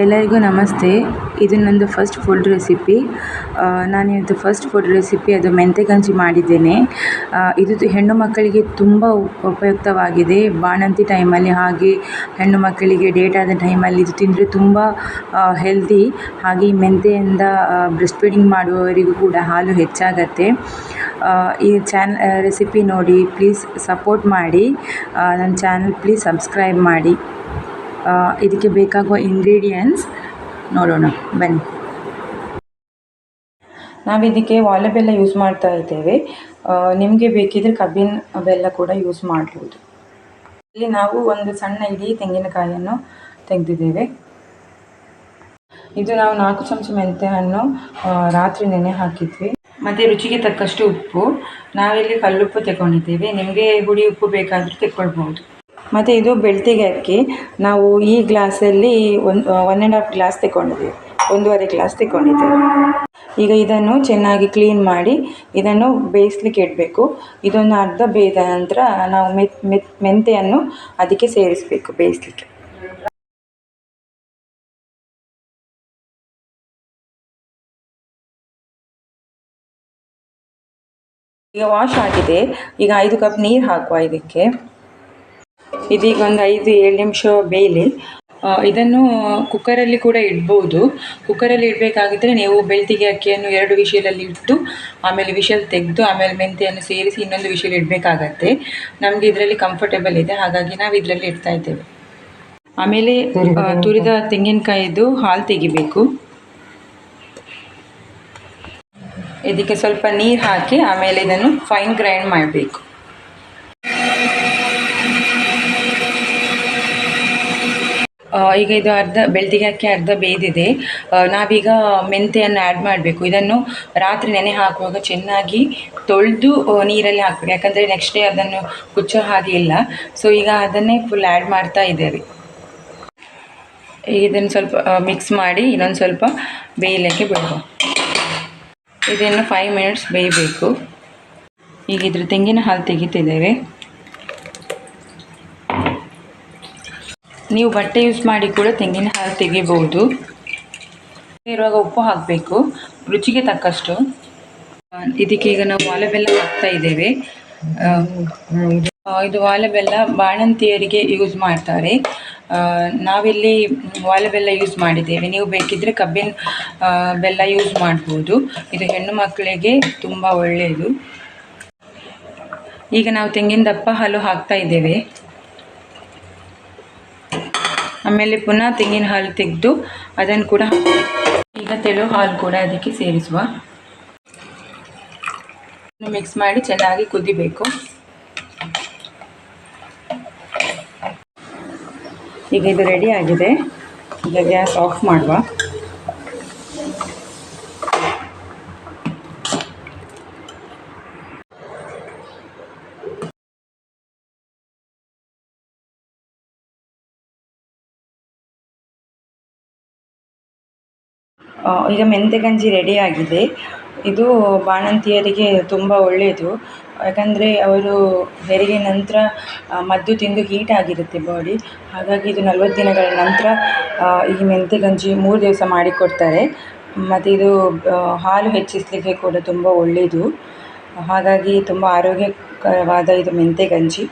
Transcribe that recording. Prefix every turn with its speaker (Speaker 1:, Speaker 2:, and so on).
Speaker 1: ಎಲ್ಲರಿಗೂ ನಮಸ್ತೆ. ಇದು ನಂದು ಫಸ್ಟ್ ಫುಡ್ ರೆಸಿಪಿ ನಾನು ಇವತ್ತು ಫಸ್ಟ್ ಫುಡ್ ರೆಸಿಪಿ ಅದು ಮೆಂತೆ ಗಂಜಿ ಮಾಡಿದ್ದೇನೆ. ಇದು ಹೆಣ್ಣು ಮಕ್ಕಳಿಗೆ ತುಂಬ ಉಪಯುಕ್ತವಾಗಿದೆ. ಬಾಣಂತಿ ಟೈಮಲ್ಲಿ ಹಾಗೆ ಹೆಣ್ಣು ಮಕ್ಕಳಿಗೆ ಡೇಟ್ ಆದ ಟೈಮಲ್ಲಿ ಇದು ತಿಂದರೆ ತುಂಬ ಹೆಲ್ದಿ ಹಾಗೆ ಮೆಂತೆಯಿಂದ ಬ್ರೆಸ್ಟ್ ಫೀಡಿಂಗ್ ಮಾಡುವವರಿಗೂ ಕೂಡ ಹಾಲು ಹೆಚ್ಚಾಗತ್ತೆ. ಈ ಚಾನ್ ರೆಸಿಪಿ ನೋಡಿ ಪ್ಲೀಸ್ ಸಪೋರ್ಟ್ ಮಾಡಿ. ನನ್ನ ಚಾನಲ್ ಪ್ಲೀಸ್ ಸಬ್ಸ್ಕ್ರೈಬ್ ಮಾಡಿ. ಇದಕ್ಕೆ ಬೇಕಾಗುವ ಇಂಗ್ರೀಡಿಯೆಂಟ್ಸ್ ನೋಡೋಣ, ಬನ್ನಿ. ನಾವಿದಕ್ಕೆ ವಾಲೆ ಬೆಲ್ಲ ಯೂಸ್ ಮಾಡ್ತಾ ಇದ್ದೇವೆ. ನಿಮಗೆ ಬೇಕಿದ್ರೆ ಕಬ್ಬಿನ ಬೆಲ್ಲ ಕೂಡ ಯೂಸ್ ಮಾಡ್ಬೋದು. ಇಲ್ಲಿ ನಾವು ಒಂದು ಸಣ್ಣ ಇಡೀ ತೆಂಗಿನಕಾಯಿಯನ್ನು ತೆಗೆದಿದ್ದೇವೆ. ಇದು ನಾವು ನಾಲ್ಕು ಚಮಚ ಮೆಂತ್ಯವನ್ನು ರಾತ್ರಿ ನೆನೆ ಹಾಕಿದ್ವಿ. ಮತ್ತು ರುಚಿಗೆ ತಕ್ಕಷ್ಟು ಉಪ್ಪು. ನಾವಿಲ್ಲಿ ಕಲ್ಲುಪ್ಪು ತಗೊಂಡಿದ್ದೇವೆ. ನಿಮಗೆ ಹುಡಿ ಉಪ್ಪು ಬೇಕಾದರೂ ತೆಕ್ಕೊಳ್ಬೋದು. ಮತ್ತು ಇದು ಬೆಳ್ತಿಗೆ ಅಕ್ಕಿ. ನಾವು ಈ ಗ್ಲಾಸಲ್ಲಿ ಒಂದು ಒನ್ ಆ್ಯಂಡ್ ಹಾಫ್ ಗ್ಲಾಸ್ ತಗೊಂಡಿದ್ದೀವಿ ಒಂದೂವರೆ ಗ್ಲಾಸ್ ತಗೊಂಡಿದ್ದೀವಿ ಈಗ ಇದನ್ನು ಚೆನ್ನಾಗಿ ಕ್ಲೀನ್ ಮಾಡಿ ಇದನ್ನು ಬೇಯಿಸ್ಲಿಕ್ಕೆ ಇಡಬೇಕು. ಇದೊಂದು ಅರ್ಧ ಬೇಯ್ದ ನಂತರ ನಾವು ಮೆತ್ ಮೆತ್ ಮೆಂತೆಯನ್ನು ಅದಕ್ಕೆ ಸೇರಿಸಬೇಕು ಬೇಯಿಸ್ಲಿಕ್ಕೆ. ಈಗ ವಾಶ್ ಆಗಿದೆ. ಈಗ ಐದು ಕಪ್ ನೀರು ಹಾಕುವ ಇದಕ್ಕೆ. ಇದೀಗ ಒಂದು ಐದು ಏಳು ನಿಮಿಷ ಬೇಯಲಿ ಇದನ್ನು ಕುಕ್ಕರಲ್ಲಿ ಕೂಡ ಇಡ್ಬೋದು. ಕುಕ್ಕರಲ್ಲಿ ಇಡಬೇಕಾಗಿದ್ದರೆ ನೀವು ಬೆಳ್ತಿಗೆ ಅಕ್ಕಿಯನ್ನು ಎರಡು ವಿಷಲಲ್ಲಿ ಇಟ್ಟು ಆಮೇಲೆ ವಿಷಲ್ ತೆಗೆದು ಆಮೇಲೆ ಮೆಂತೆಯನ್ನು ಸೇರಿಸಿ ಇನ್ನೊಂದು ವಿಷಲ್ ಇಡಬೇಕಾಗತ್ತೆ. ನಮಗೆ ಇದರಲ್ಲಿ ಕಂಫರ್ಟೇಬಲ್ ಇದೆ ಹಾಗಾಗಿ ನಾವು ಇದರಲ್ಲಿ ಇಡ್ತಾ ಇದ್ದೇವೆ. ಆಮೇಲೆ ತುರಿದ ತೆಂಗಿನಕಾಯಿದು ಹಾಲು ತೆಗಿಬೇಕು. ಇದಕ್ಕೆ ಸ್ವಲ್ಪ ನೀರು ಹಾಕಿ ಆಮೇಲೆ ಇದನ್ನು ಫೈನ್ ಗ್ರೈಂಡ್ ಮಾಡಬೇಕು. ಈಗ ಇದು ಅರ್ಧ ಬೆಳ್ತಿಗೆ ಅಕ್ಕಿ ಅರ್ಧ ಬೇಯ್ದಿದೆ ನಾವೀಗ ಮೆಂತೆಯನ್ನು ಆ್ಯಡ್ ಮಾಡಬೇಕು. ಇದನ್ನು ರಾತ್ರಿ ನೆನೆ ಹಾಕುವಾಗ ಚೆನ್ನಾಗಿ ತೊಳೆದು ನೀರಲ್ಲಿ ಹಾಕಬೇಕು. ಯಾಕಂದರೆ ನೆಕ್ಸ್ಟ್ ಡೇ ಅದನ್ನು ಕುಚ್ಚೋ ಹಾಗೆ ಇಲ್ಲ. ಸೊ ಈಗ ಅದನ್ನೇ ಫುಲ್ ಆ್ಯಡ್ ಮಾಡ್ತಾ ಇದ್ದೇವೆ. ಇದನ್ನು ಸ್ವಲ್ಪ ಮಿಕ್ಸ್ ಮಾಡಿ ಇನ್ನೊಂದು ಸ್ವಲ್ಪ ಬೇಯಲಿಕ್ಕೆ ಬಿಡುವ ಇದನ್ನು ಫೈವ್ ಮಿನಿಟ್ಸ್ ಬೇಯಬೇಕು. ಈಗ ಇದ್ರ ತೆಂಗಿನ ಹಾಲು ತೆಗಿತಿದ್ದೇವೆ. ನೀವು ಬಟ್ಟೆ ಯೂಸ್ ಮಾಡಿ ಕೂಡ ತೆಂಗಿನ ಹಾಲು ತೆಗಿಬಹುದು. ಇರುವಾಗ ಉಪ್ಪು ಹಾಕಬೇಕು. ರುಚಿಗೆ ತಕ್ಕಷ್ಟು. ಇದಕ್ಕೆ ಈಗ ನಾವು ವಾಲೆಬೆಲ್ಲ ಹಾಕ್ತಾ ಇದ್ದೇವೆ. ಇದು ವಾಲೆಬೆಲ್ಲ ಬಾಣಂತಿಯರಿಗೆ ಯೂಸ್ ಮಾಡ್ತಾರೆ. ನಾವಿಲ್ಲಿ ವಾಲೆಬೆಲ್ಲ ಯೂಸ್ ಮಾಡಿದ್ದೇವೆ. ನೀವು ಬೇಕಿದ್ದರೆ ಕಬ್ಬಿನ ಬೆಲ್ಲ ಯೂಸ್ ಮಾಡ್ಬೋದು. ಇದು ಹೆಣ್ಣು ಮಕ್ಕಳಿಗೆ ತುಂಬ ಒಳ್ಳೆಯದು ಈಗ ನಾವು ತೆಂಗಿನ ದಪ್ಪ ಹಾಲು ಹಾಕ್ತಾ ಇದ್ದೇವೆ. ಆಮೇಲೆ ಪುನಃ ತೆಂಗಿನ ಹಾಲು ತೆಗೆದು ಅದನ್ನು ಕೂಡ ಈಗ ತೆಳು ಹಾಲು ಕೂಡ ಅದಕ್ಕೆ ಸೇರಿಸುವ. ಮಿಕ್ಸ್ ಮಾಡಿ ಚೆನ್ನಾಗಿ ಕುದಿಬೇಕು. ಈಗ ಇದು ರೆಡಿ ಆಗಿದೆ. ಈಗ ಗ್ಯಾಸ್ ಆಫ್ ಮಾಡುವ. ಈಗ ಮೆಂತ್ಯ ಗಂಜಿ ರೆಡಿಯಾಗಿದೆ ಇದು ಬಾಣಂತಿಯರಿಗೆ ತುಂಬ ಒಳ್ಳೆಯದು ಯಾಕಂದರೆ ಅವರು ಹೆರಿಗೆ ನಂತರ ಮದ್ದು ತಿಂದು ಹೀಟ್ ಆಗಿರುತ್ತೆ ಬಾಡಿ ಹಾಗಾಗಿ ಇದು ನಲ್ವತ್ತು ದಿನಗಳ ನಂತರ ಈ ಮೆಂತ್ಯ ಗಂಜಿ ಮೂರು ದಿವಸ ಮಾಡಿಕೊಡ್ತಾರೆ. ಮತ್ತು ಇದು ಹಾಲು ಹೆಚ್ಚಿಸಲಿಕ್ಕೆ ಕೂಡ ತುಂಬ ಒಳ್ಳೆಯದು ಹಾಗಾಗಿ ತುಂಬ ಆರೋಗ್ಯಕರವಾದ ಇದು ಮೆಂತೆ ಗಂಜಿ.